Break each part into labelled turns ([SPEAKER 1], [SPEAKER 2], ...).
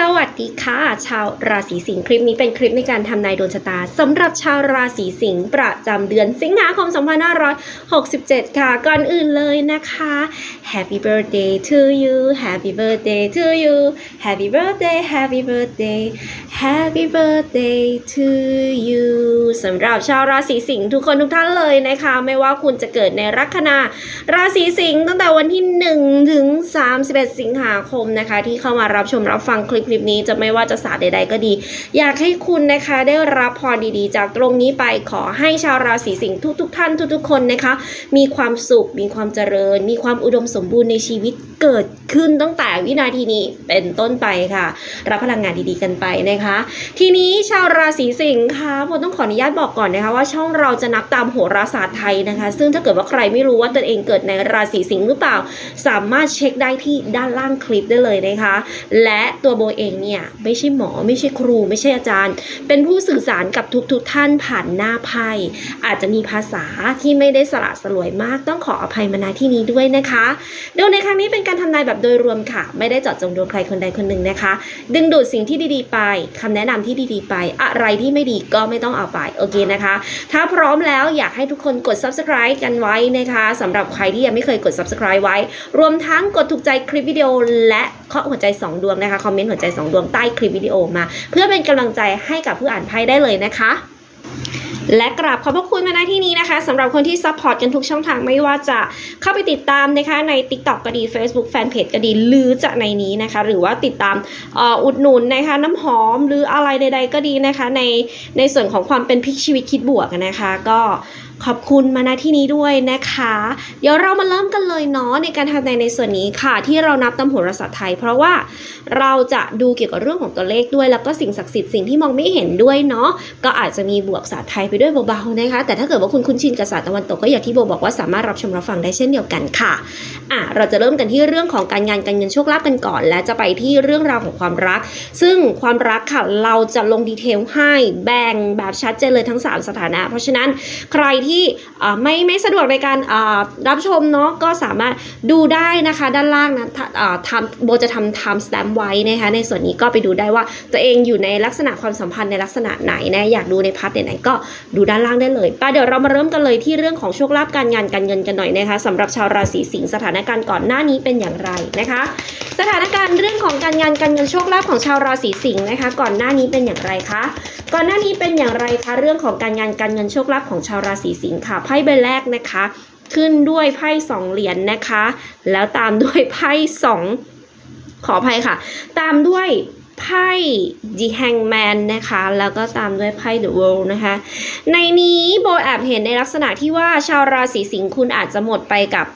[SPEAKER 1] สวัสดีค่ะ ชาวราศีสิงห์คลิปนี้เป็นคลิปในการทำนายดวงชะตาสำหรับชาวราศีสิงห์ประจำเดือนสิงหาคม 2567 ค่ะก่อนอื่นเลยนะคะ Happy birthday to you Happy birthday to you Happy birthday Happy birthday Happy birthday to you สำหรับชาวราศีสิงห์ทุกคนทุกท่านเลยนะคะ ไม่ว่าคุณจะเกิดในลัคนาราศีสิงห์ตั้งแต่วันที่ 1 ถึง 31 สิงหาคมนะคะ ที่เข้ามารับชมรับฟังคลิปคลิปนี้จะไม่ว่าจะศาสตร์ใดๆก็ดี อยากให้คุณนะคะได้รับพรดีๆ จากตรงนี้ไปขอให้ชาวราศีสิงห์ทุกๆ ท่านทุกๆคนนะคะ มีความสุขมีความเจริญ มีความอุดมสมบูรณ์ในชีวิตเกิดขึ้นตั้งแต่วินาทีนี้เป็นต้นไปค่ะ รับพลังงานดีๆกันไปนะคะ ทีนี้ชาวราศีสิงห์ค่ะผมต้องขออนุญาตบอกก่อนนะคะว่าช่องเราจะนับตามโหราศาสตร์ไทยนะคะ ซึ่งถ้าเกิดว่าใครไม่รู้ว่าตนเองเกิดในราศีสิงห์หรือเปล่าสามารถเช็คได้ที่ด้านล่างคลิปได้เลยนะคะ และตัวโบเองเนี่ยไม่ใช่หมอไม่ใช่ครูไม่ใช่อาจารย์ เป็นผู้สื่อสารกับทุกๆทท่านผ่านหน้าไพ่อาจจะมีภาษาที่ไม่ได้สละสลวยมากต้องขออภัยมาณที่นี้ด้วยนะคะดวงในครั้งนี้เป็นการทำนายแบบโดยรวมค่ะ ไม่ได้เจาะจงดวงใครคนใดคนหนึ่งนะคะ ดึงดูดสิ่งที่ดีๆไปคำแนะนำที่ดีๆไป อะไรที่ไม่ดีก็ไม่ต้องเอาไปโอเคนะคะ ถ้าพร้อมแล้วอยากให้ทุกคนกด subscribe กันไว้นะคะสำหรับใครที่ยังไม่เคยกด subscribe ไว้รวมทั้งกดถูกใจคลิปวิดีโอ และเคาะหัวใจ 2 ดวงนะคะคอมเมนต์หัวใจสองดวงใต้คลิปวิดีโอมา เพื่อเป็นกำลังใจให้กับผู้อ่านไพ่ได้เลยนะคะและกราบขอบพระคุณมาณที่นี้นะคะสำหรับคนที่ซัพพอร์ตกันทุกช่องทางไม่ว่าจะเข้าไปติดตามนะคะใน TikTok ก็ดี Facebook Fanpage ก็ดี หรือจะในนี้นะคะ หรือว่าติดตามอุดหนุนนะคะน้ำหอมหรืออะไรใดๆก็ดีนะคะในในส่วนของความเป็นพิกชีวิตคิดบวกนะคะ ก็ขอบคุณมาณที่นี้ด้วยนะคะเดี๋ยวเรามาเริ่มกันเลยเนาะในการทำในในส่วนนี้ค่ะที่เรานับตำโหราศาสตร์ไทย เพราะว่าเราจะดูเกี่ยวกับเรื่องของตัวเลขด้วยแล้วก็สิ่งศักดิ์สิทธิ์สิ่งที่มองไม่เห็นด้วยเนาะก็อาจจะมีบวกศาสตร์ไทยไปด้วยเบาๆนะคะ แต่ถ้าเกิดว่าคุณคุ้นชินกับศาสตร์ตะวันตก ก็อย่างที่โบบอกว่าสามารถรับชมรับฟังได้เช่นเดียวกันค่ะอ่ะ เราจะเริ่มกันที่เรื่องของการงานการเงินโชคลาภกันก่อน และจะไปที่เรื่องราวของความรัก ซึ่งความรักค่ะเราจะลงดีเทลให้แบ่งแบบชัดเจนเลยทั้ง 3 สถานะ เพราะฉะนั้นใครที่ไม่ไม่สะดวกในการรับชมเนาะก็สามารถดูได้นะคะด้านล่างนะทำโบจะทำไทม์สแตมป์ไว้นะคะในส่วนนี้ก็ไปดูได้ว่าตัวเองอยู่ในลักษณะความสัมพันธ์ในลักษณะไหนนะอยากดูในพาร์ทไหนก็ดูด้านล่างได้เลย ไปเดี๋ยวเรามาเริ่มกันเลยที่เรื่องของโชคลาภการงานการเงินกันหน่อยนะคะสำหรับชาวราศีสิงห์สถานการณ์ก่อนหน้านี้เป็นอย่างไรนะคะ สถานการณ์เรื่องของการงานการเงินโชคลาภของชาวราศีสิงห์นะคะ ก่อนหน้านี้เป็นอย่างไรคะก่อนหน้านี้เป็นอย่างไรคะเรื่องของการงานการเงินโชคลาภของชาวราศีสิงห์ค่ะไพ่ใบแรกนะคะ ขึ้นด้วยไพ่สองเหรียญนนะคะ แล้วตามด้วยไพ่สองขออภัยค่ะ ตามด้วยไพ่ The Hangman นะคะแล้วก็ตามด้วยไพ่ The World นะคะ ในนี้โบแอบเห็นในลักษณะที่ว่าชาวราศีสิงห์คุณอาจจะหมดไปกับ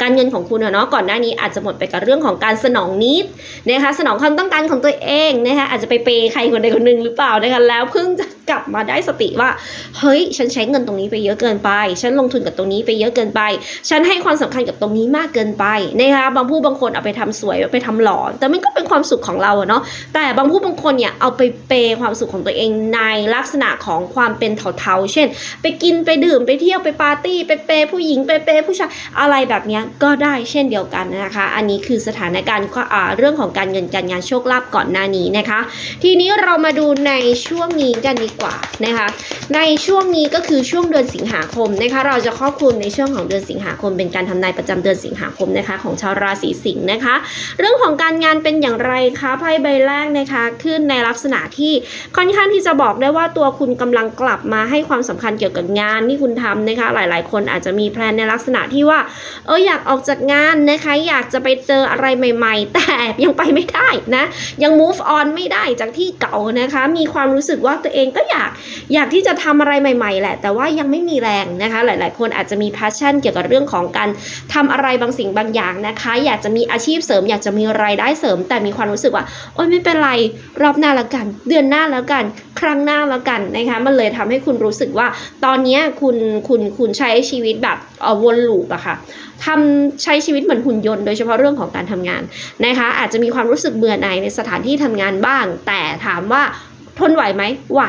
[SPEAKER 1] การเงินของคุณเนาะก่อนหน้านี้อาจจะหมดไปกับเรื่องของการสนองนิดนะคะสนองความต้องการของตัวเองนะคะอาจจะไปเปย์ใครคนใดคนหนึ่งหรือเปล่านะคะแล้วเพิ่งจะกลับมาได้สติว่าเฮ้ย ฉันใช้เงินตรงนี้ไปเยอะเกินไปฉันลงทุนกับตรงนี้ไปเยอะเกินไปฉันให้ความสำคัญกับตรงนี้มากเกินไปนะคะบางผู้บางคนเอาไปทำสวยไปทำหล่อแต่มันก็เป็นความสุขของเราเนาะ แต่บางผู้บางคนเนี่ยเอาไปเปย์ความสุขของตัวเองในลักษณะของความเป็นเทาๆ เช่น ไปกินไปดื่มไปเที่ยวไปปาร์ตี้ไปเปย์ผู้หญิงไปเปย์ผู้ชายอะไรแบบนี้ก็ได้เช่นเดียวกันนะคะ อันนี้คือสถานการณ์เรื่องของการเงินการงาน โชคลาภก่อนหน้านี้นะคะ ทีนี้เรามาดูในช่วงนี้กันดีกว่านะคะ ในช่วงนี้ก็คือช่วงเดือนสิงหาคมนะคะ เราจะครอบคลุมในช่วงของเดือนสิงหาคม เป็นการทำนายประจำเดือนสิงหาคมนะคะของชาวราศีสิงห์นะคะ เรื่องของการงานเป็นอย่างไรคะไพ่ใบแรกนะคะขึ้นในลักษณะที่ค่อนข้างที่จะบอกได้ว่าตัวคุณกำลังกลับมาให้ความสำคัญเกี่ยวกับงานที่คุณทำนะคะ หลายๆ คนอาจจะมีแพลนในลักษณะที่ว่าเอออยากออกจากงานนะคะ อยากจะไปเจออะไรใหม่ๆแต่ ยังไปไม่ได้นะ ยัง move on ไม่ได้จากที่เก่านะคะ มีความรู้สึกว่าตัวเองก็อยากอยากที่จะทำอะไรใหม่ ๆ แหละ แต่ว่ายังไม่มีแรงนะคะ หลายๆคนอาจจะมี p a s s i o n เกี่ยวกับเรื่องของการทำอะไรบางสิ่งบางอย่างนะคะ อยากจะมีอาชีพเสริม อยากจะมีไรายได้เสริม แต่มีความรู้สึกว่า โอ๊ยไม่เป็นไรรอบหน้าแล้วกัน เดือนหน้าแล้วกันครั้งหน้าแล้วกันนะคะ มันเลยทำให้คุณรู้สึกว่า ตอนนี้คุณคุณคุณใช้ชีวิตแบบวนลูปอะค่ะทำใช้ชีวิตเหมือนหุ่นยนต์โดยเฉพาะเรื่องของการทำงานนะคะอาจจะมีความรู้สึกเบื่อหน่ายในสถานที่ทำงานบ้าง แต่ถามว่าทนไหวไหม ไหว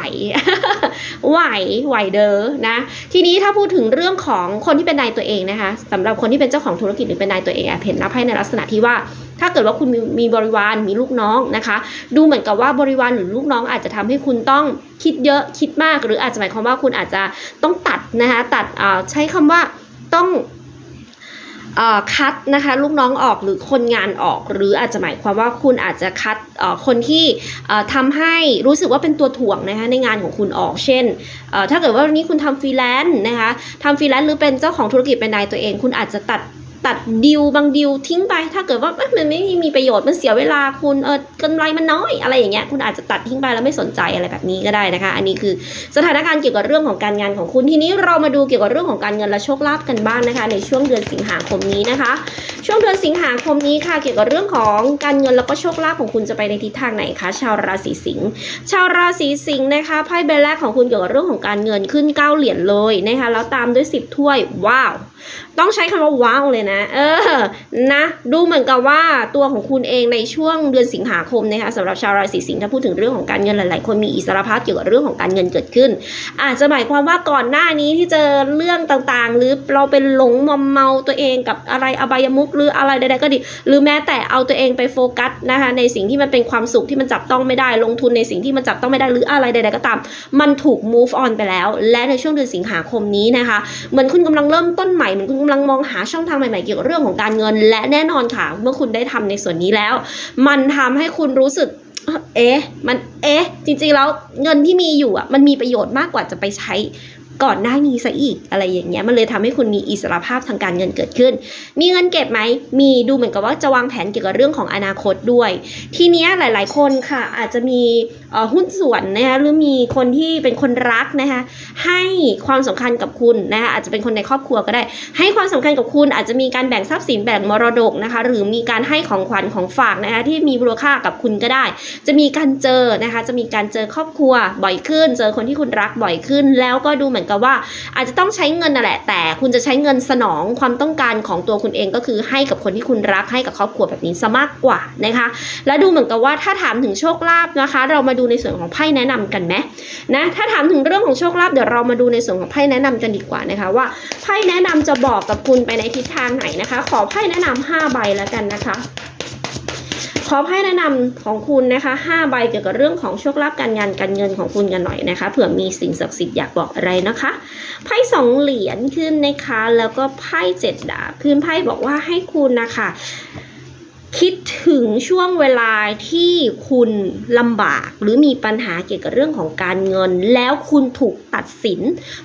[SPEAKER 1] ไหวไหวเด้อนะทีนี้ถ้าพูดถึงเรื่องของคนที่เป็นนายตัวเองนะคะสำหรับคนที่เป็นเจ้าของธุรกิจหรือเป็นนายตัวเองแอบเห็นนะบให้ในลักษณะที่ว่า ถ้าเกิดว่าคุณมีมีบริวารมีลูกน้องนะคะ ดูเหมือนกับว่าบริวารหรือลูกน้องอาจจะทำให้คุณต้องคิดเยอะคิดมาก หรืออาจจะหมายความว่าคุณอาจจะต้องตัดนะคะตัดใช้คำว่าต้องคัดนะคะลูกน้องออกหรือคนงานออกหรืออาจจะหมายความว่าคุณอาจจะคัดคนที่ทำให้รู้สึกว่าเป็นตัวถ่วงนะคะในงานของคุณออกเช่น ถ้าเกิดว่าวันนี้คุณทำฟรีแลนซ์นะคะทำฟรีแลนซ์หรือเป็นเจ้าของธุรกิจเป็นนายตัวเองคุณอาจจะตัดตัดดิวบางดิวทิ้งไป ถ้าเกิดว่ามันไม่มีประโยชน์มันเสียเวลาคุณเออกำไรมันน้อย อะไรอย่างเงี้ยคุณอาจจะตัดทิ้งไปแล้วไม่สนใจอะไรแบบนี้ก็ได้นะคะ อันนี้คือสถานการณ์เกี่ยวกับเรื่องของการงานของคุณทีนี้เรามาดูเกี่ยวกับเรื่องของการเงินและโชคลาภกันบ้างนะคะ ในช่วงเดือนสิงหาคมนี้นะคะ ช่วงเดือนสิงหาคมนี้ค่ะ เกี่ยวกับเรื่องของการเงินแล้วก็โชคลาภของคุณจะไปในทิศทางไหนคะชาวราศีสิงห์ชาวราศีสิงห์นะคะไพ่ใบแรกของคุณเกี่ยวกับเรื่องของการเงินขึ้น9เหรียญเลยนะคะแล้วตามด้วย10ถ้วยว้าวต้องใช้คำว่าว้าวเลยนะเออ นะ ดูเหมือนกับว่าตัวของคุณเองในช่วงเดือนสิงหาคมนะคะสำหรับชาวราศีสิงห์ถ้าพูดถึงเรื่องของการเงินหลาย ๆ คนมีอิสรภาพเกี่ยวกับเรื่องของการเงินเกิดขึ้นอาจจะหมายความว่าก่อนหน้านี้ที่เจอเรื่องต่าง ๆ หรือเราเป็นหลงมอมเมาตัวเองกับอะไรอบายมุกหรืออะไรใด ๆ ก็ดี หรือแม้แต่เอาตัวเองไปโฟกัสนะคะในสิ่งที่มันเป็นความสุขที่มันจับต้องไม่ได้ลงทุนในสิ่งที่มันจับต้องไม่ได้หรืออะไรใด ๆ ก็ตามมันถูก move on ไปแล้ว และในช่วงเดือนสิงหาคมนี้นะคะเหมือนคุณกำลังเริ่มต้นใหม่เหมือนคุณกำลังมองหาช่องทางใหม่นเกี่ยวกับเรื่องของการเงินและแน่นอนค่ะเมื่อคุณได้ทำในส่วนนี้แล้ว มันทำให้คุณรู้สึกเอ๊ะมันเอ๊ะจริงๆแล้วเงินที่มีอยู่อ่ะมันมีประโยชน์มากกว่าจะไปใช้ก่อนหน้านี้ซะอีกอะไรอย่างเงี้ยมันเลยทำให้คุณมีอิสรภาพทางการเงินเกิดขึ้น มีเงินเก็บไหม มีดูเหมือนกับว่าจะวางแผนเกี่ยวกับเรื่องของอนาคตด้วย ทีเนี้ยหลายๆคนค่ะอาจจะมีหุ้นส่วนนะคะหรือมีคนที่เป็นคนรักนะคะให้ความสำคัญกับคุณนะคะอาจจะเป็นคนในครอบครัวก็ได้ ให้ความสำคัญกับคุณอาจจะมีการแบ่งทรัพย์สินแบ่งมรดกนะคะหรือมีการให้ของขวัญของฝากนะคะที่มีมูลค่ากับคุณก็ได้ จะมีการเจอนะคะจะมีการเจอครอบครัวบ่อยขึ้น เจอคนที่คุณรักบ่อยขึ้น แล้วก็ดูเหมือนกับว่าอาจจะต้องใช้เงินน่ะแหละแต่คุณจะใช้เงินสนองความต้องการของตัวคุณเองก็คือให้กับคนที่คุณรักให้กับครอบครัวแบบนี้ซะมากกว่านะคะ และดูเหมือนกับว่าถ้าถามถึงโชคลาภนะคะ เรามาดูในส่วนของไพ่แนะนำกันไหมนะถ้าถามถึงเรื่องของโชคลาภเดี๋ยวเรามาดูในส่วนของไพ่แนะนำกันดีกว่านะคะว่าไพ่แนะนำจะบอกกับคุณไปในทิศทางไหนนะคะ ขอไพ่แนะนำ5ใบแล้วกันนะคะ ขอให้แนะนำของคุณนะคะ5ใบเกี่ยวกับเรื่องของโชคลาภการงานการเงินของคุณกันหน่อยนะคะ เผื่อมีสิ่งศักดิ์สิทธิ์อยากบอกอะไรนะคะไพ่สองเหรียญขึ้นนะคะแล้วก็ไพ่เจ็ดดาบขึ้นไพ่บอกว่าให้คุณนะคะคิดถึงช่วงเวลาที่คุณลำบากหรือมีปัญหาเกี่ยวกับเรื่องของการเงิน แล้วคุณถูกตัดสิน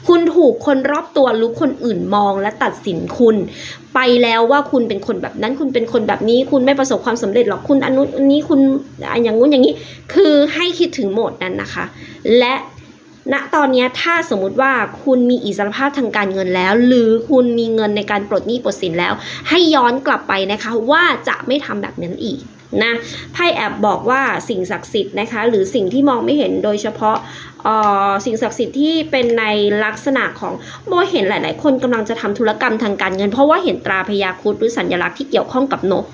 [SPEAKER 1] คุณถูกคนรอบตัวหรือคนอื่นมองและตัดสินคุณ ไปแล้วว่าคุณเป็นคนแบบนั้นคุณเป็นคนแบบนี้ คุณไม่ประสบความสำเร็จหรอกคุณอนุนี้คุณอย่างงู้นอย่างนี้คือให้คิดถึงหมดนั้นนะคะ และณตอนนี้ถ้าสมมุติว่าคุณมีอิสรภาพทางการเงินแล้ว หรือคุณมีเงินในการปลดหนี้ปลดสินแล้ว ให้ย้อนกลับไปนะคะ ว่าจะไม่ทำแบบนั้นอีก นะไพ่แอบบอกว่าสิ่งศักดิ์สิทธิ์นะคะหรือสิ่งที่มองไม่เห็นโดยเฉพาะสิ่งศักดิ์สิทธิ์ที่เป็นในลักษณะของโมเห็นหลาย ๆ คนกำลังจะทำธุรกรรมทางการเงินเพราะว่าเห็นตราพยาคุดหรือสัญลักษณ์ที่เกี่ยวข้องกับนก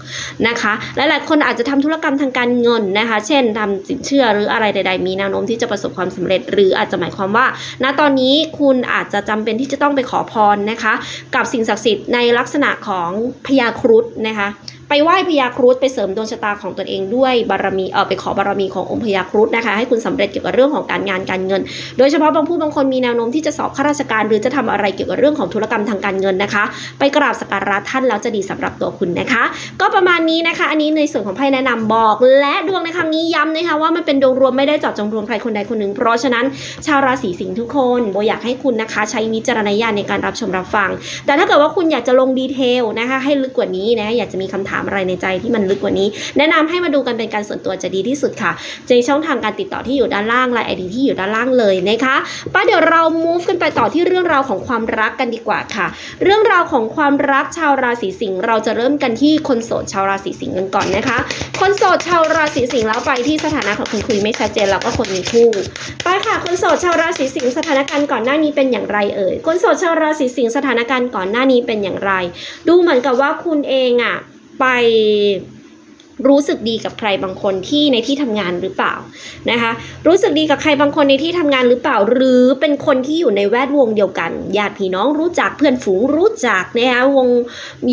[SPEAKER 1] นะคะหลาย ๆ คนอาจจะทำธุรกรรมทางการเงินนะคะเช่น ทำสินเชื่อหรืออะไรใด ๆ มีแนวโน้มที่จะประสบความสำเร็จหรืออาจจะหมายความว่า ณตอนนี้คุณอาจจะจำเป็นที่จะต้องไปขอพรนะคะกับสิ่งศักดิ์สิทธิ์ในลักษณะของพยาครุฑนะคะไปไหว้พญาครุฑไปเสริมดวงชะตาของตนเอง ด้วยบารมีเออไปขอบารมีขององค์พญาครุฑนะคะให้คุณสำเร็จเกี่ยวกับเรื่องของการงานการการเงินโดยเฉพาะบางผู้บางคนมีแนวโน้มที่จะสอบข้าราชการหรือจะทำอะไรเกี่ยวกับเรื่องของธุรกรรมทางการเงินนะคะ ไปกราบสักการะท่าน แล้วจะดีสำหรับตัวคุณนะคะ ก็ประมาณนี้นะคะอันนี้ในส่วนของไพ่แนะนำบอก และดวงในครั้งนี้ย้ำนะคะว่ามันเป็นดวงรวมไม่ได้เจาะจงรวมใครคนใดคนหนึ่งเพราะฉะนั้นชาวราศีสิงห์ทุกคนโบอยากให้คุณนะคะ ใช้วิจารณญาณในการรับชมรับฟังแต่ถ้าเกิดว่าคุณอยากจะลงดีเทลนะคะให้ลึกกว่านี้นะอยากจะมีคำถามอะไรในใจที่มันลึกกว่านี้ แนะนำให้มาดูกันเป็นการส่วนตัวจะดีที่สุดค่ะในช่องทางการติดต่อที่อยู่ด้านล่างไลน์ไอดีที่อยู่ด้านล่างเลยนะคะป้าเดี๋ยวเรา move กันไปต่อที่เรื่องราวของความรักกันดีกว่าค่ะ เรื่องราวของความรักชาวราศีสิงห์เราจะเริ่มกันที่คนโสดชาวราศีสิงห์กันก่อนนะคะ คนโสดชาวราศีสิงห์แล้วไปที่สถานะของคนคุยไม่ชัดเจนแล้วก็คนมีคู่ไปค่ะ คนโสดชาวราศีสิงห์สถานการณ์ก่อนหน้านี้เป็นอย่างไร เอ่ย คนโสดชาวราศีสิงห์สถานการณ์ก่อนหน้านี้เป็นอย่างไร ดูเหมือนกับว่าคุณเองอ่ะไปรู้สึกดีกับใครบางคนที่ในที่ทำงานหรือเปล่านะคะ รู้สึกดีกับใครบางคนในที่ทำงานหรือเปล่า หรือเป็นคนที่อยู่ในแวดวงเดียวกันญาติพี่น้องรู้จักเพื่อนฝูง รู้จักนะคะวง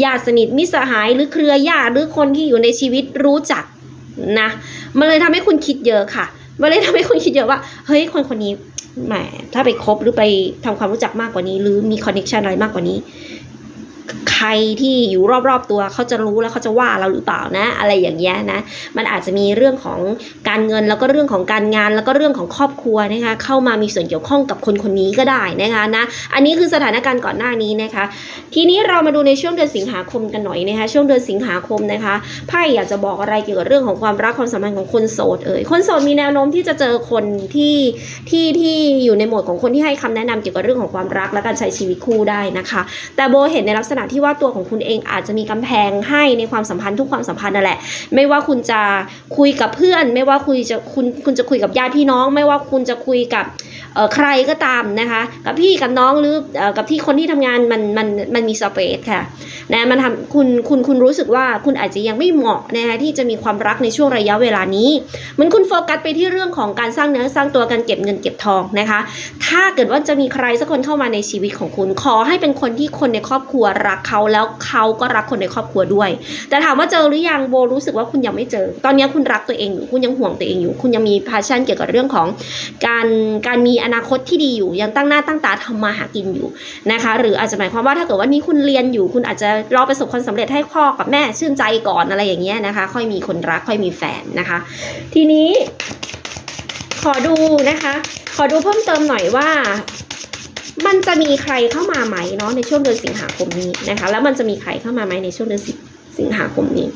[SPEAKER 1] ญาติสนิทมิสหาย หรือเครือญาติหรือคนที่อยู่ในชีวิตรู้จักนะมันเลยทำให้คุณคิดเยอะค่ะ มันเลยทำให้คุณคิดเยอะว่า เฮ้ย คนคนนี้แหมถ้าไปคบหรือไปทำความรู้จักมากกว่านี้ หรือมีคอนเน็ชันอะไรมากกว่านี้ใครที่อยู่รอบๆตัวเขาจะรู้แล้วเขาจะว่าเราหรือเปล่านะอะไรอย่างเงี้ยนะ มันอาจจะมีเรื่องของการเงินแล้วก็เรื่องของการงาน แล้วก็เรื่องของครอบครัวนะคะเข้ามามีส่วนเกี่ยวข้องกับคนคนนี้ก็ได้นะคะนะอันนี้คือสถานการณ์ก่อนหน้านี้นะคะทีนี้เรามาดูในช่วงเดือนสิงหาคมกันหน่อยนะคะช่วงเดือนสิงหาคมนะคะไพ่อยากจะบอกอะไรเกี่ยวกับเรื่องของความรักความสัมพันธ์ของคนโสดเอ่ยคนโสดมีแนวโน้มที่จะเจอคนที่ที่ที่อยู่ในโหมดของคนที่ให้คำแนะนำเกี่ยวกับเรื่องของความรัก และการใช้ชีวิตคู่ได้นะคะแต่โบเห็นในลักษณะที่ว่าตัวของคุณเองอาจจะมีกำแพงให้ในความสัมพันธ์ทุกความสัมพันธ์นั่นแหละไม่ว่าคุณจะคุยกับเพื่อน ไม่ว่าคุยจะคุณคุณจะคุยกับญาติพี่น้อง ไม่ว่าคุณจะคุยกับใครก็ตามนะคะกับพี่กับน้องหรือกับที่คนที่ทำงานมันมันมันมีสเปซค่ะนะมันทำคุณคุณคุณรู้สึกว่าคุณอาจจะยังไม่เหมาะนะคะที่จะมีความรักในช่วงระยะเวลานี้มันคุณโฟกัสไปที่เรื่องของการสร้างเนื้อสร้างตัวการเก็บเงินเก็บทองนะคะถ้าเกิดว่าจะมีใครสักคนเข้ามาในชีวิตของคุณ ขอให้เป็นคนที่คนในครอบครัวรักเขาแล้วเขาก็รักคนในครอบครัวด้วย แต่ถามว่าเจอหรือยังโบรู้สึกว่าคุณยังไม่เจอ ตอนนี้คุณรักตัวเองอยู่คุณยังห่วงตัวเองอยู่ คุณยังมีพาชั่นเกี่ยวกับเรื่องของการการมีอนาคตที่ดีอยู่ยังตั้งหน้าตั้งตาทำมาหากินอยู่นะคะหรืออาจจะหมายความว่าถ้าเกิดว่านี้คุณเรียนอยู่ คุณอาจจะรอประสบความสำเร็จให้พ่อกับแม่ชื่นใจก่อนอะไรอย่างเงี้ยนะคะ ค่อยมีคนรักค่อยมีแฟนนะคะ ทีนี้ ขอดูนะคะ ขอดูเพิ่มเติมหน่อยว่ามันจะมีใครเข้ามาไหมเนาะในช่วงเดือนสิงหาคมนี้นะคะแล้วมันจะมีใครเข้ามาไหมในช่วงเดือนสิงหาคมนี้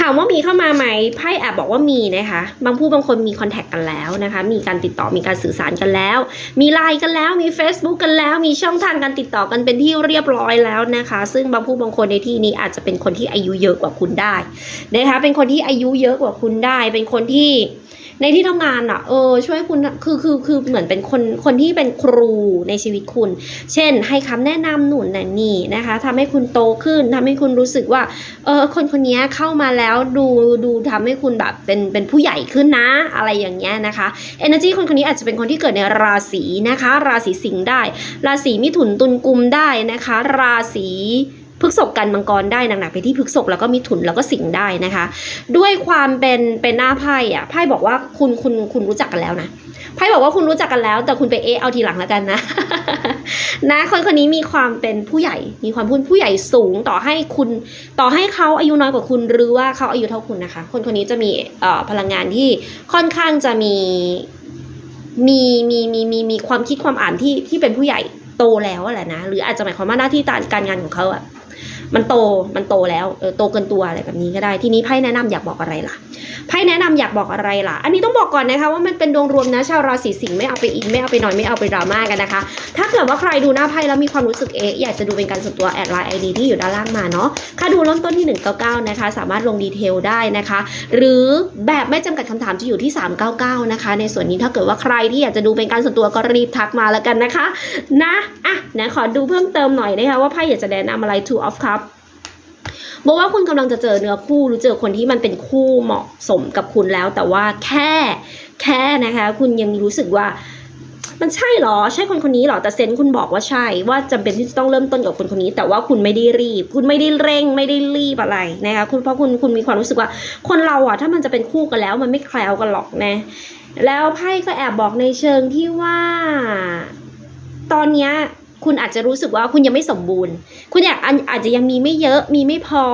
[SPEAKER 1] ถามว่ามีเข้ามาไหมไพ่แอบบอกว่ามีนะคะบางผู้บางคนมีคอนแทคกันแล้วนะคะมีการติดต่อมีการสื่อสารกันแล้ว มีไลน์กันแล้ว มี Facebook กันแล้ว มีช่องทางการติดต่อกันเป็นที่เรียบร้อยแล้วนะคะซึ่งบางผู้บางคนในที่นี้อาจจะเป็นคนที่อายุเยอะกว่าคุณได้นะคะเป็นคนที่อายุเยอะกว่าคุณได้ เป็นคนที่ในที่ทำงานอ่ะ เออช่วยคุณ คือคือคือเหมือนเป็นคน คนที่เป็นครูในชีวิตคุณ เช่น ให้คำแนะนำหนุนนนี่นะคะ ทำให้คุณโตขึ้นทำให้คุณรู้สึกว่า เออคนคนนี้เข้ามาแล้วดูดูทำให้คุณแบบเป็นเป็นผู้ใหญ่ขึ้นนะ อะไรอย่างเงี้ยนะคะเเอนอร์จีคนคนนี้อาจจะเป็นคนที่เกิดในราศีนะคะ ราศีสิงห์ได้ ราศีมิถุนตุลกุมได้นะคะ ราศีพฤกษกกันมังกรได้หนักๆไปที่พฤกษกแล้วก็มิถุนแล้วก็สิงได้นะคะ ด้วยความเป็นเป็นหน้าไพ่อ่ะไพ่บอกว่าคุณคุณคุณรู้จักกันแล้วนะไพ่บอกว่าคุณรู้จักกันแล้ว แต่คุณไปเอเอาทีหลังแล้วกันนะนะคนคนนี้มีความเป็นผู้ใหญ่ มีความพูดผู้ใหญ่สูง ต่อให้คุณต่อให้เขาอายุน้อยกว่าคุณหรือว่าเขาอายุเท่าคุณนะคะ คนคนนี้จะมีพลังงานที่ค่อนข้างจะมีมีมีมีมีมีความคิดความอ่านที่ที่เป็นผู้ใหญ่โตแล้วแหละนะหรืออาจจะหมายความว่าหน้าที่การงานของเขาอะมันโต มันโตแล้วเออโตเกินตัวอะไรแบบนี้ก็ได้ ทีนี้ไพ่แนะนำอยากบอกอะไรล่ะ ไพ่แนะนำอยากบอกอะไรล่ะ อันนี้ต้องบอกก่อนนะคะว่ามันเป็นดวงรวมนะ ชาวราศีสิงห์ไม่เอาไปอินไม่เอาไปนอนไม่เอาไปดราม่ากันนะคะ ถ้าเกิดว่าใครดูหน้าไพ่แล้วมีความรู้สึกเอ๊ะอยากจะดูเป็นการส่วนตัว แอดไลน์ไอดีที่อยู่ด้านล่างมาเนาะค่าดูเริ่มต้นที่199 นะคะสามารถลงดีเทลได้นะคะ หรือแบบไม่จำกัดคำถามจะอยู่ที่ 399 นะคะในส่วนนี้ถ้าเกิดว่าใครที่อยากจะดูเป็นการส่วนตัวก็รีบทักมาแล้วกันนะคะ นะ อ่ะนะขอดูเพิ่มเติมหน่อยนะคะว่าไพ่อยากจะแนะนำอะไร two of cup บอกว่าคุณกำลังจะเจอเนื้อคู่หรือเจอคนที่มันเป็นคู่เหมาะสมกับคุณแล้วแต่ว่าแค่ แค่นะคะ คุณยังรู้สึกว่า มันใช่หรอ ใช่คนคนนี้หรอแต่เซนคุณบอกว่าใช่ว่าจำเป็นที่จะต้องเริ่มต้นกับคนคนนี้ แต่ว่าคุณไม่ได้รีบคุณไม่ได้เร่งไม่ได้รีบอะไรนะคะคุณเพราะคุณคุณมีความรู้สึกว่า คนเราอะถ้ามันจะเป็นคู่กันแล้ว มันไม่แคล้วกันหรอกนะ แล้วไพ่ก็แอบบอกในเชิงที่ว่า ตอนเนี้ยคุณอาจจะรู้สึกว่าคุณยังไม่สมบูรณ์ คุณอยากอาจจะยังมีไม่เยอะมีไม่พอ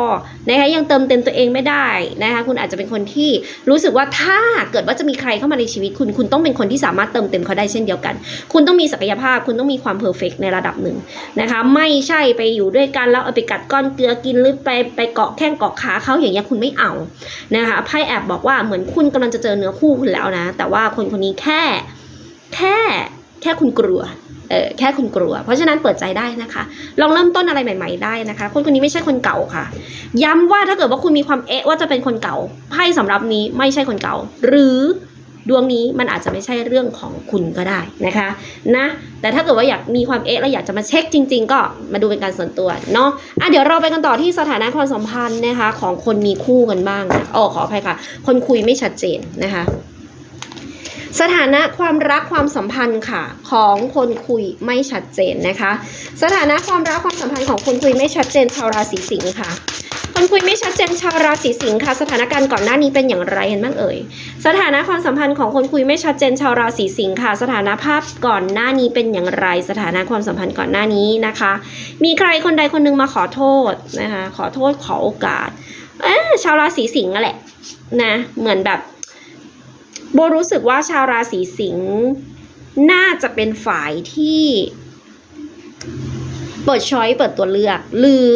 [SPEAKER 1] นะคะยังเติมเต็มตัวเองไม่ได้นะคะคุณอาจจะเป็นคนที่รู้สึกว่าถ้าเกิดว่าจะมีใครเข้ามาในชีวิตคุณ คุณต้องเป็นคนที่สามารถเติมเต็มเขาได้เช่นเดียวกัน คุณต้องมีศักยภาพคุณต้องมีความเพอร์เฟกในระดับหนึ่งนะคะไม่ใช่ไปอยู่ด้วยกันแล้วเอาไปกัดก้อนเกลือกินหรือไปไปเกาะแข้งเกาะขาเขาอย่างเงี้ยคุณไม่เอานะคะไพ่แอบบอกว่าเหมือนคุณกำลังจะเจอเนื้อคู่คุณแล้วนะแต่ว่าคนคนนี้แค่แค่แค่คุณกลัว เออแค่คุณกลัว เพราะฉะนั้นเปิดใจได้นะคะ ลองเริ่มต้นอะไรใหม่ ๆได้นะคะ คนคนนี้ไม่ใช่คนเก่าค่ะ ย้ำว่าถ้าเกิดว่าคุณมีความเอะว่าจะเป็นคนเก่า ไพ่สำหรับนี้ไม่ใช่คนเก่า หรือดวงนี้มันอาจจะไม่ใช่เรื่องของคุณก็ได้นะคะ นะ แต่ถ้าเกิดว่าอยากมีความเอะแล้วอยากจะมาเช็คจริง ๆ ก็มาดูเป็นการส่วนตัวเนาะ อ่ะเดี๋ยวเราไปกันต่อที่สถานะความสัมพันธ์นะคะ ของคนมีคู่กันบ้างอ๋อขออภัยค่ะ คนคุยไม่ชัดเจนนะคะสถานะความรักความสัมพันธ์ค่ะ ของคนคุยไม่ชัดเจนนะคะ สถานะความรักความสัมพันธ์ของคนคุยไม่ชัดเจนชาวราศีสิงค์ค่ะคนคุยไม่ชัดเจนชาวราศีสิงค์ค่ะ สถานการณ์ก่อนหน้านี้เป็นอย่างไรกันบ้างเอ่ยสถานะความสัมพันธ์ของคนคุยไม่ชัดเจนชาวราศีสิงค์ค่ะสถานภาพก่อนหน้านี้เป็นอย่างไร สถานะความสัมพันธ์ก่อนหน้านี้นะคะ มีใครคนใดคนนึงมาขอโทษนะคะขอโทษขอโอกาส เออชาวราศีสิงค์นั่นแหละนะเหมือนแบบโบรู้สึกว่าชาวราศีสิงห์น่าจะเป็นฝ่ายที่เปิดช้อยเปิดตัวเลือกหรือ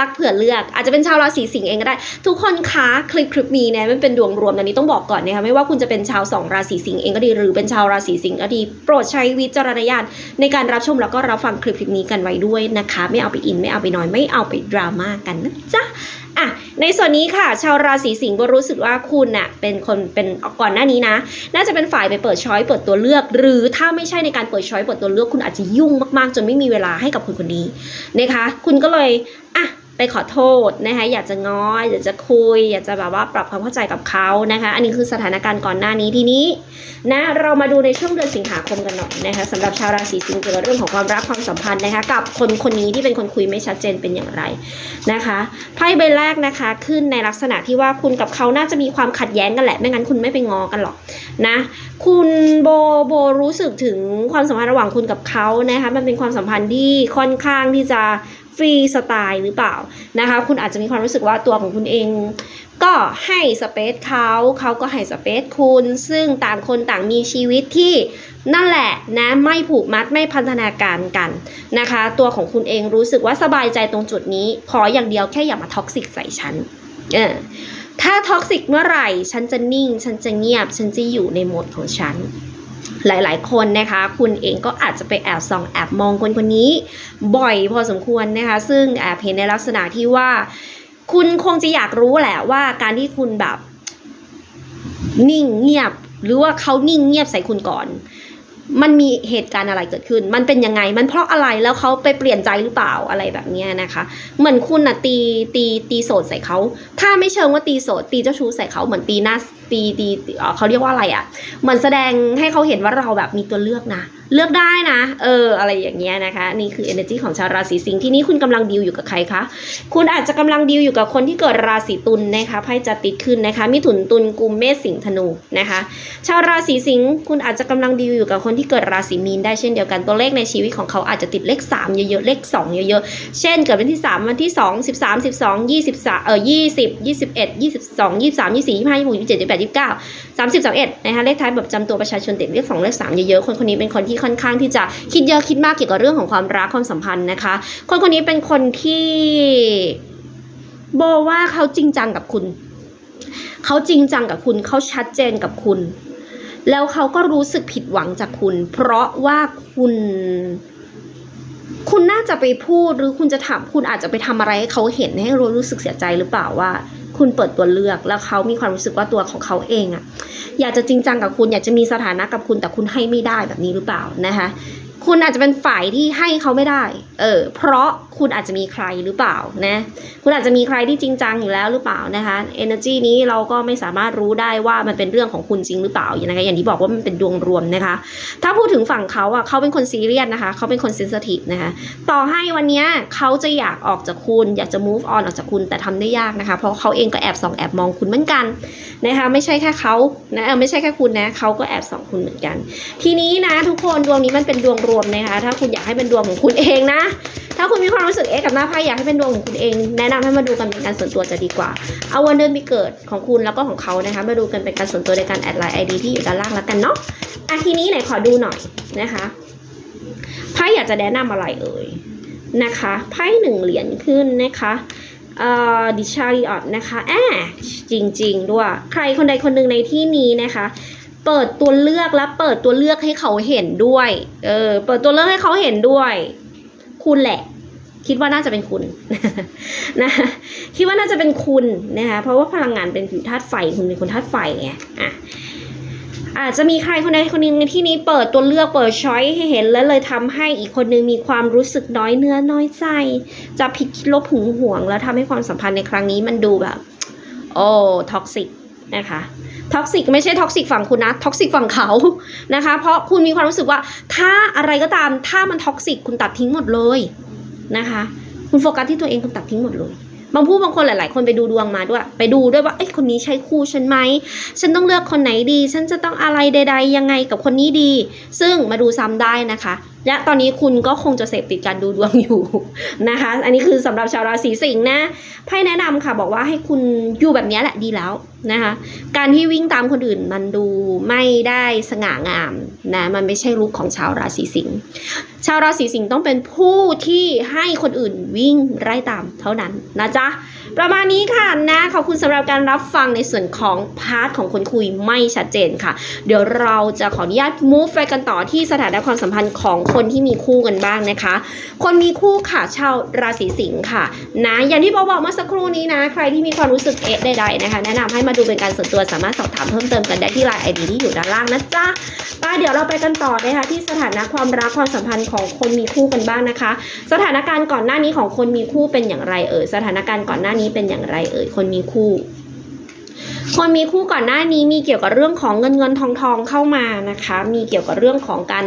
[SPEAKER 1] รักเผื่อเลือกอาจจะเป็นชาวราศีสิงห์เองก็ได้ ทุกคนคะคลิปคลิปนี้เนี่ยมันเป็นดวงรวมอันนี้ต้องบอกก่อนนะคะไม่ว่าคุณจะเป็นชาวสองราศีสิงห์เองก็ดีหรือเป็นชาวราศีสิงห์ก็ดีโปรดใช้วิจารณญาณในการรับชมแล้วก็รับฟังคลิปคลิปนี้กันไว้ด้วยนะคะไม่เอาไปอินไม่เอาไปน้อยไม่เอาไปดราม่ากันนะจ๊ะอ่ะ ในส่วนนี้ค่ะชาวราศีสิงห์ก็รู้สึกว่าคุณน่ะเป็นคนเป็นก่อนหน้านี้นะ น่าจะเป็นฝ่ายไปเปิดช้อยเปิดตัวเลือก หรือถ้าไม่ใช่ในการเปิดช้อยเปิดตัวเลือกคุณอาจจะยุ่งมากๆจนไม่มีเวลาให้กับคนคนนี้นะคะ คุณก็เลยอ่ะไปขอโทษนะคะอยากจะง้ออยากจะคุย อยากจะแบบว่าปรับความเข้าใจกับเขานะคะอันนี้คือสถานการณ์ก่อนหน้านี้ทีนี้นะเรามาดูในช่วงเดือนสิงหาคมกันหน่อยนะคะสำหรับชาวราศีสิงห์เกี่ยวกับเรื่องของความรักความสัมพันธ์นะคะกับ คนคนนี้ที่เป็นคนคุยไม่ชัดเจนเป็นอย่างไรนะคะไพ่ใบแรกนะคะขึ้นในลักษณะที่ว่าคุณกับเขาน่าจะมีความขัดแย้งกันแหละ ไม่งั้นคุณไม่ไปงอกันหรอกนะคุณโบโบรู้สึกถึงความสัมพันธ์ระหว่างคุณกับเขานะคะมันเป็นความสัมพันธ์ที่ค่อนข้างที่จะฟรีสไตล์หรือเปล่านะคะคุณอาจจะมีความรู้สึกว่าตัวของคุณเอง ก็ให้สเปซเขาเขาก็ให้สเปซคุณซึ่งต่างคนต่างมีชีวิตที่นั่นแหละนะไม่ผูกมัดไม่พันธนาการกันนะคะ ตัวของคุณเองรู้สึกว่าสบายใจตรงจุดนี้ขออย่างเดียวแค่อย่ามาท็อกซิกใส่ฉันเออถ้าท็อกซิกเมื่อไหร่ฉันจะนิ่งฉันจะเงียบฉันจะอยู่ในโหมดของฉันหลาย ๆ คนนะคะคุณเองก็อาจจะไปแอบส่องแอบมองคนคนนี้ บ่อยพอสมควรนะคะซึ่งแอบเห็นในลักษณะที่ว่า คุณคงจะอยากรู้แหละว่าการที่คุณแบบ นิ่งเงียบหรือว่าเขานิ่งเงียบใส่คุณก่อน มันมีเหตุการณ์อะไรเกิดขึ้น มันเป็นยังไงมันเพราะอะไรแล้วเขาไปเปลี่ยนใจหรือเปล่าอะไรแบบนี้นะคะเหมือนคุณนะตีตีตีโสดใส่เขาถ้าไม่เชิงว่าตีโสดตีเจ้าชู้ใส่เขาเหมือนตีหน้าตีตีเขาเรียกว่าอะไรอะ่ะเหมือนแสดงให้เขาเห็นว่าเราแบบมีตัวเลือกนะ เลือกได้นะ เออ อะไรอย่างเงี้ยนะคะ นี่คือ energy ของชาวราศีสิงห์ ที่นี้คุณกำลังดีลอยู่กับใครคะ คุณอาจจะกำลังดีลอยู่กับคนที่เกิดราศีตุลนนะคะ ไพ่จะติดขึ้นนะคะมิถุนตุลกุมเมษสิงห์ธนูนะคะ ชาวราศีสิงห์ คุณอาจจะกำลังดีลอยู่กับคนที่เกิดราศีมีนได้เช่นเดียวกัน ตัวเลขในชีวิตของเขาอาจจะติดเลข3 เยอะๆ เลข 2 เยอะ ๆ เช่นเกิดวันที่ 3 วันที่2 13 12 23เออ20 21 22 23 24 25 26 27 28ดยี่สิบเก้าสามสิบสามเอ็ดนะคะเลขท้ายแบบจำตัวประชาชนติดเลขสองเลขสามเยอะๆ คนคนนี้เป็นคนที่ค่อนข้างที่จะคิดเยอะคิดมากเกี่ยวกับเรื่องของความรักความสัมพันธ์นะคะ คนคนนี้เป็นคนที่โบว่าเขาจริงจังกับคุณเขาจริงจังกับคุณเขาชัดเจนกับคุณ แล้วเขาก็รู้สึกผิดหวังจากคุณ เพราะว่าคุณ คุณน่าจะไปพูดหรือคุณจะถามคุณอาจจะไปทำอะไรให้เขาเห็นให้รู้รู้สึกเสียใจหรือเปล่าว่าคุณเปิดตัวเลือกแล้วเขามีความรู้สึกว่าตัวของเขาเองอะอยากจะจริงจังกับคุณอยากจะมีสถานะกับคุณแต่คุณให้ไม่ได้แบบนี้หรือเปล่านะคะคุณอาจจะเป็นฝ่ายที่ให้เขาไม่ได้ เออ เพราะคุณอาจจะมีใครหรือเปล่านะ คุณอาจจะมีใครที่จริงจังอยู่แล้วหรือเปล่านะคะ energy นี้เราก็ไม่สามารถรู้ได้ว่ามันเป็นเรื่องของคุณจริงหรือเปล่าอย่างไรอย่างที่บอกว่ามันเป็นดวงรวมนะคะ ถ้าพูดถึงฝั่งเขาอ่ะเขาเป็นคนซีเรียสนะคะเขาเป็นคนเซนซิทีฟนะคะต่อให้วันนี้เขาจะอยากออกจากคุณ อยากจะ move on ออกจากคุณ แต่ทำได้ยากนะคะ เพราะเขาเองก็แอบส่องแอบมองคุณเหมือนกันนะคะ ไม่ใช่แค่เขานะไม่ใช่แค่คุณนะเขาก็แอบส่องคุณเหมือนกัน ทีนี้นะทุกคนดวงนี้มันเป็นดวงรววมนะคะถ้าคุณอยากให้เป็นดวงของคุณเองนะ ถ้าคุณมีความรู้สึกเอ๊ะกับหน้าไพ่อยากให้เป็นดวงของคุณเอง แนะนำให้มาดูกันเป็นการส่วนตัวจะดีกว่า เอาวันเดือนปีเกิดของคุณแล้วก็ของเขา นะคะ มาดูกันเป็นการส่วนตัวในการแอดไลน์ไอดีที่อยู่ด้านล่างแล้วกันเนาะอ่ะทีนี้ไหนขอดูหน่อยนะคะ ไพ่อยากจะแนะนำอะไรเอ่ยนะคะ ไพ่หนึ่งเหรียญขึ้นนะคะดิชาริออตนะคะ แอะจริงๆด้วย ใครคนใดคนหนึ่งในที่นี้นะคะเปิดตัวเลือกและเปิดตัวเลือกให้เขาเห็นด้วย เออ เปิดตัวเลือกให้เขาเห็นด้วย คุณแหละ คิดว่าน่าจะเป็นคุณนะคิดว่าน่าจะเป็นคุณนะคะเพราะว่าพลังงานเป็นผิวธาตุไฟคุณเป็นคนธาตุไฟไง อ่ะ อาจจะมีใครคนใดคนหนึ่งในที่นี้เปิดตัวเลือกเปิดช้อยให้เห็นแล้วเลยทำให้อีกคนนึงมีความรู้สึกน้อยเนื้อน้อยใจ จะผิดลบหึงหวง แล้วทำให้ความสัมพันธ์ในครั้งนี้มันดูแบบ โอ้ ท็อกซิกนะคะท็อกซิกไม่ใช่ท็อกซิกฝั่งคุณนะท็อกซิกฝั่งเขานะคะเพราะคุณมีความรู้สึกว่าถ้าอะไรก็ตามถ้ามันท็อกซิกคุณตัดทิ้งหมดเลยนะคะ คุณโฟกัสที่ตัวเองคุณตัดทิ้งหมดเลย บางผู้บางคนหลายๆคนไปดูดวงมาด้วย ไปดูด้วยว่าเอ้คนนี้ใช่คู่ฉันไหมฉันต้องเลือกคนไหนดี ฉันจะต้องอะไรใดๆยังไงกับคนนี้ดี ซึ่งมาดูซ้ำได้นะคะและตอนนี้คุณก็คงจะเสพติดการดูดวงอยู่นะคะ อันนี้คือสำหรับชาวราศีสิงห์นะ ไพ่แนะนำค่ะบอกว่าให้คุณอยู่แบบนี้แหละดีแล้วนะคะ การที่วิ่งตามคนอื่นมันดูไม่ได้สง่างามนะ มันไม่ใช่ลุกของชาวราศีสิงห์ ชาวราศีสิงห์ต้องเป็นผู้ที่ให้คนอื่นวิ่งไล่ตามเท่านั้นนะจ๊ะ ประมาณนี้ค่ะนะขอบคุณสำหรับการรับฟังในส่วนของพาร์ทของคนคุยไม่ชัดเจนค่ะ เดี๋ยวเราจะขออนุญาต move ไปกันต่อที่สถานะความสัมพันธ์ของคนที่มีคู่กันบ้างนะคะ คนมีคู่ค่ะชาวราศีสิงค์ค่ะนะอย่าง ที่บอกบอกเมื่อสักครู่นี้นะ ใครที่มีความรู้สึกเอ๊ะใดๆนะคะแนะนำให้มาดูเป็นการส่วนตัวสามารถสอบถามเพิ่มเติมกันได้ที่ไลน์ไอดีที่อยู่ด้านล่างนะจ๊ะปาเดี๋ยวเราไปกันต่อนะคะที่สถานะความรักความสัมพันธ์ของคนมีคู่กันบ้างนะคะ สถานการณ์ก่อนหน้านี้ของคนมีคู่เป็นอย่างไร เอ่ยสถานการณ์ก่อนหน้านี้เป็นอย่างไรเอ่ยคนมีคู่คนมีคู่ก่อนหน้านี้มีเกี่ยวกับเรื่องของเงินเงินทองทองเข้ามานะคะมีเกี่ยวกับเรื่องของการ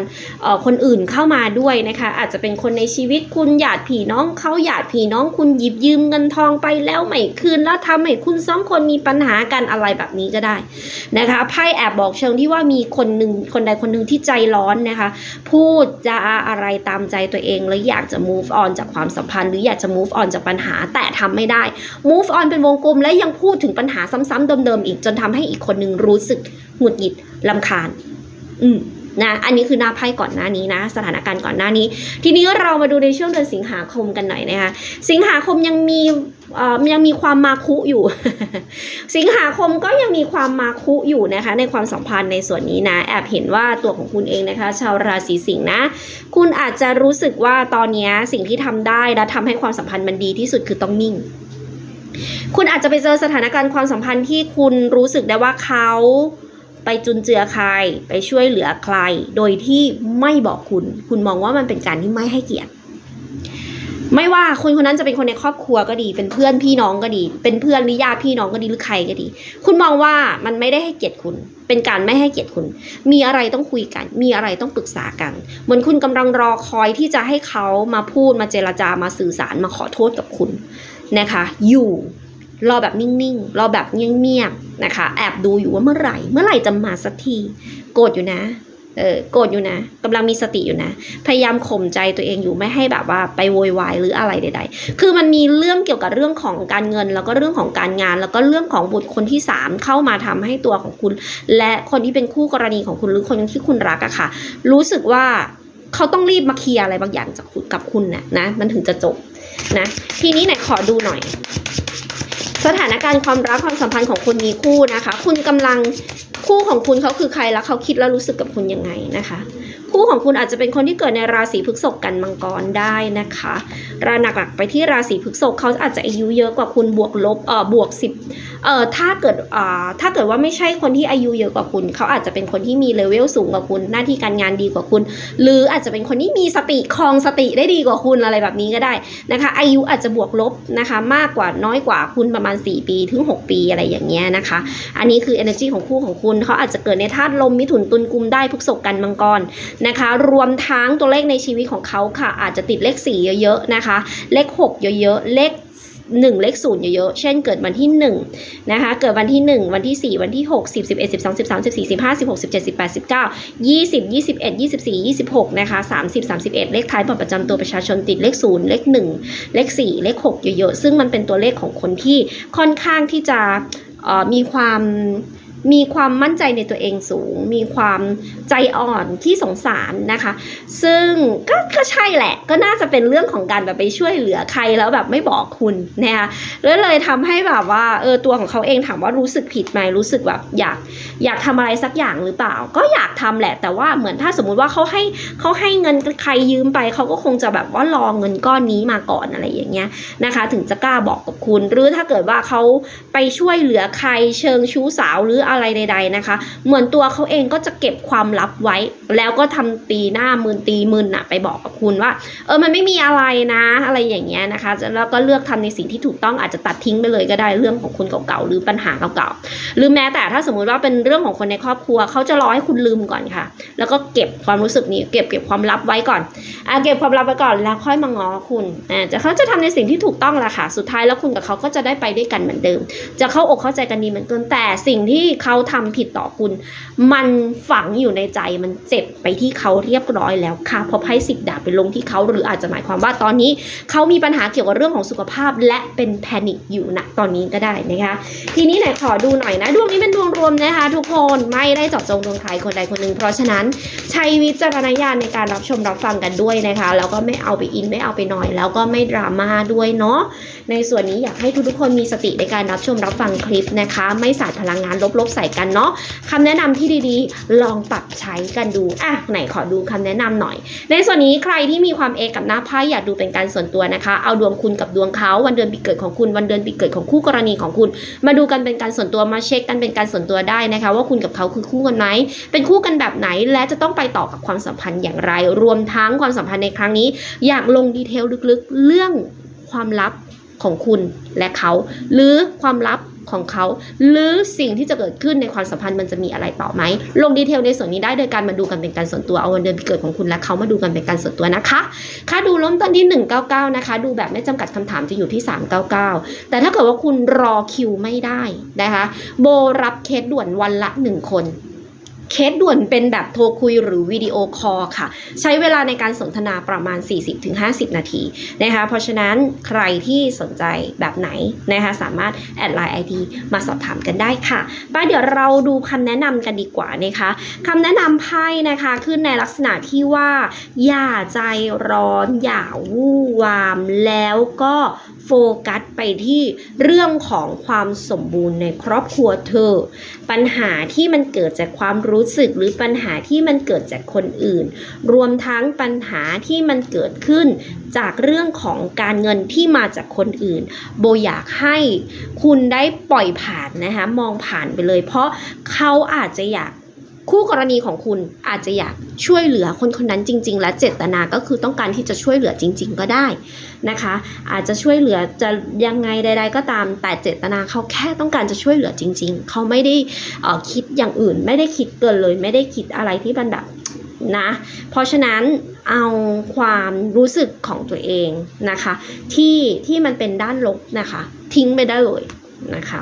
[SPEAKER 1] คนอื่นเข้ามาด้วยนะคะอาจจะเป็นคนในชีวิตคุณหยาดผีน้องเขาหยาดผีน้องคุณหยิบยืมเงินทองไปแล้วไม่คืนแล้วทำให้คุณสองคนมีปัญหากันอะไรแบบนี้ก็ได้นะคะไพ่แอบบอกเชิงที่ว่ามีคนหนึ่งคนใดคนหนึ่งที่ใจร้อนนะคะพูดจะอะไรตามใจตัวเองแล้วอยากจะ move on จากความสัมพันธ์หรืออยากจะ move on จากปัญหาแต่ทำไม่ได้ move on เป็นวงกลมและยังพูดถึงปัญหาซ้ำๆเดิมเดิมอีกจนทำให้อีกคนนึงรู้สึกหงุดหงิดลาคาญ อืมนะ อันนี้คือหน้าไพ่ก่อนหน้านี้นะ สถานการณ์ก่อนหน้านี้ ทีนี้เรามาดูในช่วงเดือนสิงหาคมกันหน่อยนะคะ สิงหาคมยังมี เอ่อ ยังมีความมาคุอยู่ สิงหาคมก็ยังมีความมาคุอยู่นะคะในความสัมพันธ์ในส่วนนี้นะ แอบเห็นว่าตัวของคุณเองนะคะ ชาวราศีสิงห์นะ คุณอาจจะรู้สึกว่าตอนนี้สิ่งที่ทำได้และทำให้ความสัมพันธ์มันดีที่สุดคือต้องนิ่งคุณอาจจะไปเจอสถานการณ์ความสัมพันธ์ที่คุณรู้สึกได้ว่าเขาไปจุนเจือใคร ไปช่วยเหลือใคร โดยที่ไม่บอกคุณ คุณมองว่ามันเป็นการที่ไม่ให้เกียรติ ไม่ว่าคนคนนั้นจะเป็นคนในครอบครัวก็ดี เป็นเพื่อนพี่น้องก็ดี เป็นเพื่อนหรือญาติพี่น้องก็ดีหรือใครก็ดี คุณมองว่ามันไม่ได้ให้เกียรติคุณ เป็นการไม่ให้เกียรติคุณ มีอะไรต้องคุยกัน มีอะไรต้องปรึกษากัน เหมือนคุณกำลังรอคอยที่จะให้เขามาพูดมาเจรจามาสื่อสารมาขอโทษกับคุณนะคะอยู่รอแบบนิ่งๆรอแบบเงียบๆนะคะแอบดูอยู่ว่าเมื่อไหร่ เมื่อไหร่จะมาสักทีโกรธอยู่นะเออโกรธอยู่นะกำลังมีสติอยู่นะพยายามข่มใจตัวเองอยู่ไม่ให้แบบว่าไปโวยวายหรืออะไรใดๆคือมันมีเรื่องเกี่ยวกับเรื่องของการเงิน แล้วก็เรื่องของการงาน แล้วก็เรื่องของบุตรคนที่3เข้ามาทำให้ตัวของคุณ และคนที่เป็นคู่กรณีของคุณหรือคนที่คุณรักอะค่ะรู้สึกว่าเขาต้องรีบมาเคลียร์อะไรบางอย่างจากกับคุณน่ะนะมันถึงจะจบนะทีนี้ไหนขอดูหน่อย สถานการณ์ความรักความสัมพันธ์ของคุณมีคู่นะคะคุณกำลังคู่ของคุณเขาคือใครแล้วเขาคิดแล้วรู้สึกกับคุณยังไงนะคะคู่ของคุณอาจจะเป็นคนที่เกิดในราศีพฤษภกันมังกรได้นะคะ ราหนักหักไปที่ราศีพฤษภเขาอาจจะอายุเยอะกว่าคุณบวกลบเอ่อบวกสิบเอ่อถ้าเกิดอ่าถ้าเกิดว่าไม่ใช่คนที่อายุเยอะกว่าคุณเขาอาจจะเป็นคนที่มีเลเวลสูงกว่าคุณหน้าที่การงานดีกว่าคุณ หรืออาจจะเป็นคนที่มีสติคลองสติได้ดีกว่าคุณอะไรแบบนี้ก็ได้นะคะอายุอาจจะบวกลบนะคะมากกว่าน้อยกว่าคุณประมาณ 4 ปีถึง6ปีอะไรอย่างเงี้ยนะคะ อันนี้คือ energy ของคู่ของคุณุลเขาอาจจะเกิดในธาตุลมมิถุนตุลกุมได้พุกศกันมังกรนะคะรวมทั้งตัวเลขในชีวิตของเขาค่ะอาจจะติดเลขสี่เยอะๆนะคะเลข 6 เยอะๆเลขหนึ่งเลขศูนย์เยอะๆเช่นเกิดวันที่1นะคะเกิดวันที่ 1 วันที่ 4 วันที่6 10 11 12 13 14 15 16 17 18 19 20 21 24 26นะคะ30 31เลขท้ายบัตรประจำตัวประชาชนติดเลขศูนย์เลข1เลข 4 เลข 6 เยอะๆซึ่งมันเป็นตัวเลขของคนที่ค่อนข้างที่จะมีความมีความมั่นใจในตัวเองสูง มีความใจอ่อน ที่สงสารนะคะ ซึ่งก็ก็ใช่แหละ ก็น่าจะเป็นเรื่องของการแบบไปช่วยเหลือใครแล้วแบบไม่บอกคุณนะคะแล้วเลยทำให้แบบว่าเออตัวของเขาเองถามว่ารู้สึกผิดไหม รู้สึกแบบอยากอยากทำอะไรสักอย่างหรือเปล่า ก็อยากทำแหละ แต่ว่าเหมือนถ้าสมมุติว่าเขาให้เขาให้เงินใครยืมไป เขาก็คงจะแบบว่ารอเงินก้อนนี้มาก่อนอะไรอย่างเงี้ยนะคะ ถึงจะกล้าบอกกับคุณ หรือถ้าเกิดว่าเขาไปช่วยเหลือใคร เชิงชู้สาวหรืออะไรใดๆนะคะ เหมือนตัวเขาเองก็จะเก็บความลับไว้ แล้วก็ทำตีหน้ามืนตีมืนอะไปบอกกับคุณว่า เออมันไม่มีอะไรนะ อะไรอย่างเงี้ยนะคะ แล้วก็เลือกทำในสิ่งที่ถูกต้อง อาจจะตัดทิ้งไปเลยก็ได้เรื่องของคุณเก่าๆหรือปัญหาเก่าๆ หรือแม้แต่ถ้าสมมุติว่าเป็นเรื่องของคนในครอบครัว เขาจะรอให้คุณลืมก่อนค่ะ แล้วก็เก็บความรู้สึกนี้เก็บเก็บความลับไว้ก่อนอะเก็บความลับไว้ก่อน แล้วค่อยมาง้อคุณ อ่าจะเขาจะทำในสิ่งที่ถูกต้องแหละค่ะ สุดท้ายแล้วคุณกับเขาก็จะได้ไปด้วยกันเหมือนเดิม จะเข้าอกเข้าใจกันดีเหมือนกันแต่สิ่งที่เขาทำผิดต่อคุณ มันฝังอยู่ในใจ มันเจ็บไปที่เขาเรียบร้อยแล้วค่ะพอไพ่สิบดาบไปลงที่เขาหรืออาจจะหมายความว่าตอนนี้ เขามีปัญหาเกี่ยวกับเรื่องของสุขภาพและเป็นแพนิคอยู่นะตอนนี้ก็ได้นะคะ ทีนี้ไหนขอดูหน่อยนะ ดวงนี้เป็นดวงรวมนะคะ ทุกคนไม่ได้เจาะจงดวงใครคนใดคนหนึ่ง เพราะฉะนั้น ใช้วิจารณญาณในการรับชมรับฟังกันด้วยนะคะแล้วก็ไม่เอาไปอินไม่เอาไปหน่อย แล้วก็ไม่ดราม่าด้วยเนาะในส่วนนี้อยากให้ทุกๆคนมีสติในการรับชมรับฟังคลิปนะคะไม่สาดพลังงานลบใส่กันเนาะคำแนะนำที่ดีๆ ลองปรับใช้กันดู อ่ะไหนขอดูคำแนะนำหน่อย ในส่วนนี้ใครที่มีความเอกับหน้าไพ่อยากดูเป็นการส่วนตัวนะคะ เอาดวงคุณกับดวงเขา วันเดือนปีเกิดของคุณ วันเดือนปีเกิดของคู่กรณีของคุณ มาดูกันเป็นการส่วนตัวมาเช็ค กันเป็นการส่วนตัวได้นะคะว่าคุณกับเขาคือคู่กันไหมเป็นคู่กันแบบไหน และจะต้องไปต่อกับความสัมพันธ์อย่างไร รวมทั้งความสัมพันธ์ในครั้งนี้ อยากลงดีเทลลึกๆ เรื่องความลับของคุณและเขา หรือความลับของเขาหรือสิ่งที่จะเกิดขึ้นในความสัมพันธ์มันจะมีอะไรต่อไหมลงดีเทลในส่วนนี้ได้โดยการมาดูกันเป็นการส่วนตัวเอาวันเดือนปีเกิดของคุณและเขามาดูกันเป็นการส่วนตัวนะคะค่าดูล้มตอนที่199นะคะดูแบบไม่จำกัดคำถามจะอยู่ที่ 399 แต่ถ้าเกิดว่าคุณรอคิวไม่ได้นะคะโบรับเคสด่วนวันละ 1 คนเคสด่วนเป็นแบบโทรคุยหรือวิดีโอคอลค่ะ ใช้เวลาในการสนทนาประมาณ 40-50 นาทีนะคะเพราะฉะนั้นใครที่สนใจแบบไหนนะคะสามารถแอดไลน์ไอดีมาสอบถามกันได้ค่ะไปเดี๋ยวเราดูคำแนะนำกันดีกว่านะคะคำแนะนำไพ่นะคะขึ้นในลักษณะที่ว่า อย่าใจร้อนอย่าวู่วาม แล้วก็โฟกัสไปที่เรื่องของความสมบูรณ์ในครอบครัวเธอปัญหาที่มันเกิดจากความรู้รู้สึกหรือปัญหาที่มันเกิดจากคนอื่น รวมทั้งปัญหาที่มันเกิดขึ้น จากเรื่องของการเงินที่มาจากคนอื่น โบอยากให้คุณได้ปล่อยผ่านนะคะมองผ่านไปเลยเพราะเขาอาจจะอยากคู่กรณีของคุณอาจจะอยากช่วยเหลือคนคนนั้นจริง ๆ และเจตนา ก็คือต้องการที่จะช่วยเหลือจริง ๆ ก็ได้นะคะ อาจจะช่วยเหลือจะยังไงใดๆก็ตามแต่เจตนาเขาแค่ต้องการจะช่วยเหลือจริง ๆ เขาไม่ได้คิดอย่างอื่น ไม่ได้คิดเกินเลย ไม่ได้คิดอะไรที่มันแบบนะเพราะฉะนั้นเอาความรู้สึกของตัวเองนะคะที่ที่มันเป็นด้านลบนะคะ ทิ้งไปได้เลยนะคะ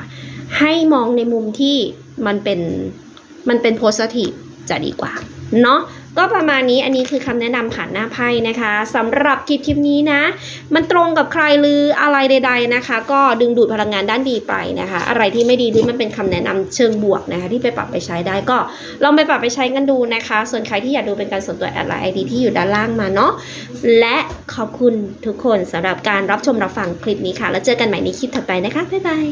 [SPEAKER 1] ให้มองในมุมที่มันเป็นมันเป็นโพสติฟจะดีกว่า เนาะก็ประมาณนี้อันนี้คือคำแนะนำผ่านหน้าไพ่นะคะสำหรับคลิปคลิปนี้นะ มันตรงกับใครหรืออะไรใด ๆนะคะ ก็ดึงดูดพลังงานด้านดีไปนะคะ อะไรที่ไม่ดีหรือมันเป็นคำแนะนำเชิงบวกนะคะที่ไปปรับไปใช้ได้ก็ลองไปปรับไปใช้กันดูนะคะ ส่วนใครที่อยากดูเป็นการส่วนตัวแอดไลน์ไอดีที่อยู่ด้านล่างมาเนาะและขอบคุณทุกคนสำหรับการรับชมรับฟังคลิปนี้ค่ะ แล้วเจอกันใหม่ในคลิปถัดไปนะคะบ๊ายบาย